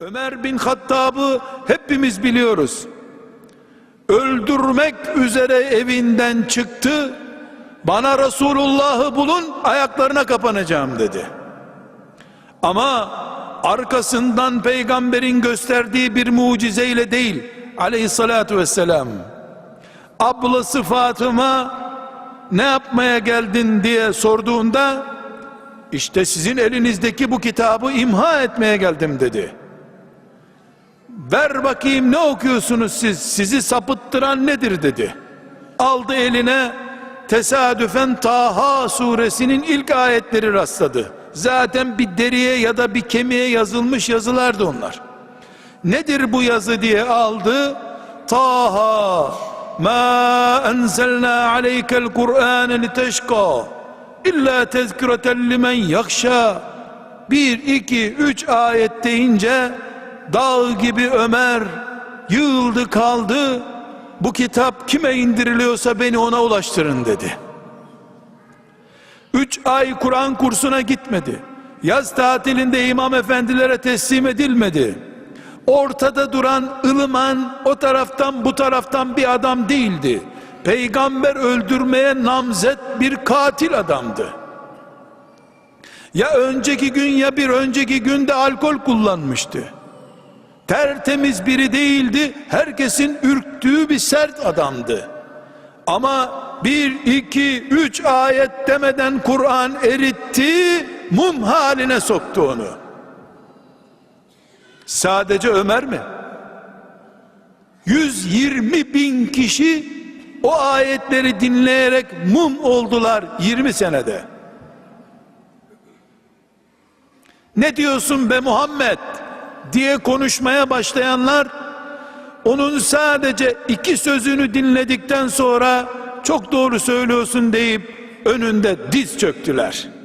Ömer bin Hattab'ı hepimiz biliyoruz. Öldürmek üzere evinden çıktı. Bana Resulullah'ı bulun ayaklarına kapanacağım dedi. Ama arkasından peygamberin gösterdiği bir mucizeyle değil aleyhissalatu vesselam. Ablası Fatıma ne yapmaya geldin diye sorduğunda işte sizin elinizdeki bu kitabı imha etmeye geldim dedi. Ver bakayım ne okuyorsunuz siz? Sizi sapıttıran nedir dedi. Aldı eline tesadüfen Taha suresinin ilk ayetleri rastladı. Zaten bir deriye ya da bir kemiğe yazılmış yazılardı onlar. Nedir bu yazı diye aldı. Taha ma enzelna aleykel Kur'an liteşka illa tezküreten limen yakşa bir, iki, üç ayet deyince dağ gibi Ömer yığıldı kaldı. Bu kitap kime indiriliyorsa beni ona ulaştırın dedi. Üç ay Kur'an kursuna gitmedi. Yaz tatilinde imam efendilere teslim edilmedi. Ortada duran ılıman o taraftan bu taraftan bir adam değildi. Peygamber öldürmeye namzet bir katil adamdı. Ya önceki gün ya bir önceki günde alkol kullanmıştı tertemiz biri değildi herkesin ürktüğü bir sert adamdı. Ama bir iki üç ayet demeden Kur'an eritti mum haline soktu onu. Sadece Ömer mi? 120 bin kişi o ayetleri dinleyerek mum oldular 20 senede. Ne diyorsun be Muhammed diye konuşmaya başlayanlar onun sadece iki sözünü dinledikten sonra çok doğru söylüyorsun deyip önünde diz çöktüler.